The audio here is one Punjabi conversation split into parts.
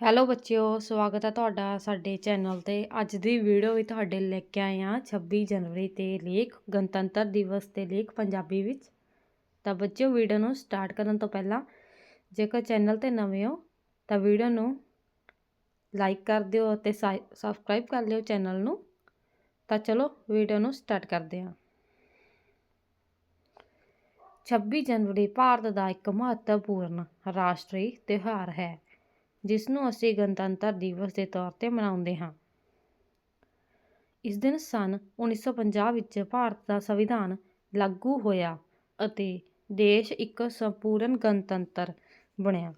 ਹੈਲੋ ਬੱਚਿਓ, ਸਵਾਗਤ ਹੈ ਤੁਹਾਡਾ ਸਾਡੇ ਚੈਨਲ ਤੇ। ਅੱਜ ਦੀ ਵੀਡੀਓ ਵੀ ਤੁਹਾਡੇ ਲੈ ਕੇ ਆਏ ਹਾਂ 26 ਜਨਵਰੀ ਤੇ ਲੇਖ ਗਣਤੰਤਰ ਦਿਵਸ ਤੇ ਲੇਖ ਪੰਜਾਬੀ ਵਿੱਚ। ਤਾਂ ਬੱਚਿਓ ਵੀਡੀਓ ਨੂੰ ਸਟਾਰਟ ਕਰਨ ਤੋਂ ਪਹਿਲਾਂ ਜੇਕਰ ਚੈਨਲ ਤੇ ਨਵੇਂ ਹੋ, ਤਾਂ ਵੀਡੀਓ ਨੂੰ ਲਾਈਕ ਕਰ ਦਿਓ ਅਤੇ ਸਬਸਕ੍ਰਾਈਬ ਕਰ ਲਿਓ ਚੈਨਲ ਨੂੰ। ਤਾਂ ਚਲੋ ਵੀਡੀਓ ਨੂੰ ਸਟਾਰਟ ਕਰਦੇ ਹਾਂ। 26 ਜਨਵਰੀ ਭਾਰਤ ਦਾ ਇੱਕ ਮਹੱਤਵਪੂਰਨ ਰਾਸ਼ਟਰੀ ਤਿਉਹਾਰ ਹੈ। ਜਿਸ ਨੂੰ ਅਸੀਂ ਗਣਤੰਤਰ ਦਿਵਸ ਦੇ ਤੌਰ ਤੇ ਮਨਾਉਂਦੇ ਹਾਂ। ਇਸ ਦਿਨ ਸਨ 1950 ਵਿੱਚ ਭਾਰਤ ਦਾ ਸੰਵਿਧਾਨ ਲਾਗੂ ਹੋਇਆ ਅਤੇ ਦੇਸ਼ ਇੱਕ ਸੰਪੂਰਨ ਗਣਤੰਤਰ ਬਣਿਆ।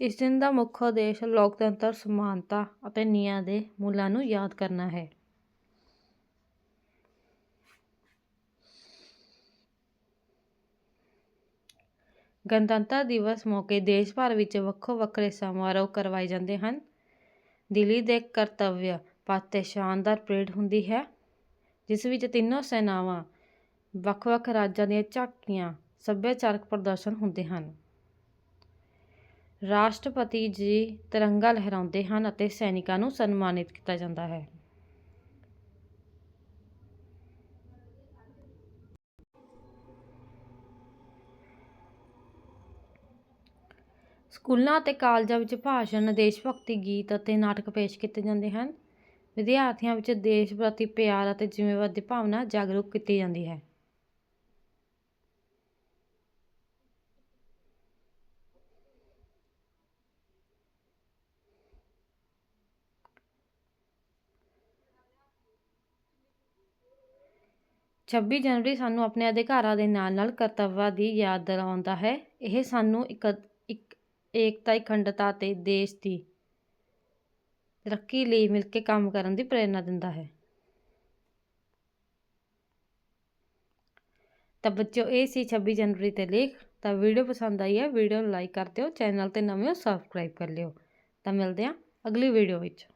ਇਸ ਦਿਨ ਦਾ ਮੁੱਖ ਉਦੇਸ਼ ਲੋਕਤੰਤਰ ਸਮਾਨਤਾ ਅਤੇ ਨਿਆਂ ਦੇ ਮੁੱਲਾਂ ਨੂੰ ਯਾਦ ਕਰਨਾ ਹੈ। ਗਣਤੰਤਰ ਦਿਵਸ ਮੌਕੇ ਦੇਸ਼ ਭਰ ਵਿੱਚ ਵੱਖੋ ਵੱਖਰੇ ਸਮਾਰੋਹ ਕਰਵਾਏ ਜਾਂਦੇ ਹਨ। ਦਿੱਲੀ ਦੇ ਕਰਤੱਵਯ ਪਥ 'ਤੇ ਸ਼ਾਨਦਾਰ ਪਰੇਡ ਹੁੰਦੀ ਹੈ, ਜਿਸ ਵਿੱਚ ਤਿੰਨੋਂ ਸੈਨਾਵਾਂ ਵੱਖ-ਵੱਖ ਰਾਜਾਂ ਦੀਆਂ ਝਾਕੀਆਂ ਸੱਭਿਆਚਾਰਕ ਪ੍ਰਦਰਸ਼ਨ ਹੁੰਦੇ ਹਨ। ਰਾਸ਼ਟਰਪਤੀ ਜੀ ਤਿਰੰਗਾ ਲਹਿਰਾਉਂਦੇ ਹਨ ਅਤੇ ਸੈਨਿਕਾਂ ਨੂੰ ਸਨਮਾਨਿਤ ਕੀਤਾ ਜਾਂਦਾ ਹੈ। ਸਕੂਲਾਂ ਅਤੇ ਕਾਲਜਾਂ ਵਿੱਚ ਭਾਸ਼ਣ ਦੇਸ਼ ਭਗਤੀ ਗੀਤ ਅਤੇ ਨਾਟਕ ਪੇਸ਼ ਕੀਤੇ ਜਾਂਦੇ ਹਨ। ਵਿਦਿਆਰਥੀਆਂ ਵਿੱਚ ਦੇਸ਼ ਪ੍ਰਤੀ ਪਿਆਰ ਅਤੇ ਜ਼ਿੰਮੇਵਾਰੀ ਦੀ ਭਾਵਨਾ ਜਾਗਰੂਕ ਕੀਤੀ ਜਾਂਦੀ ਹੈ। ਛੱਬੀ ਜਨਵਰੀ ਸਾਨੂੰ ਆਪਣੇ ਅਧਿਕਾਰਾਂ ਦੇ ਨਾਲ ਨਾਲ ਕਰਤੱਵਾਂ ਦੀ ਯਾਦ ਦਿਲਾਉਂਦਾ ਹੈ। ਇਹ ਸਾਨੂੰ ਇੱਕ ਏਕਤਾ ਅਖੰਡਤਾ ਅਤੇ ਦੇਸ਼ ਦੀ ਤਰੱਕੀ ਲਈ ਮਿਲ ਕੇ ਕੰਮ ਕਰਨ ਦੀ ਪ੍ਰੇਰਨਾ ਦਿੰਦਾ ਹੈ। ਤਾਂ ਬੱਚਿਓ, ਇਹ ਸੀ 26 ਜਨਵਰੀ ਤੇ ਲੇਖ। ਤਾਂ ਵੀਡੀਓ ਪਸੰਦ ਆਈ ਹੈ, ਵੀਡੀਓ ਨੂੰ ਲਾਈਕ ਕਰ ਦਿਓ, ਚੈਨਲ ਤੇ ਨਵੇਂ ਹੋ, ਸਬਸਕ੍ਰਾਈਬ ਕਰ ਲਿਓ। ਤਾਂ ਮਿਲਦੇ ਹਾਂ ਅਗਲੀ ਵੀਡੀਓ ਵਿੱਚ।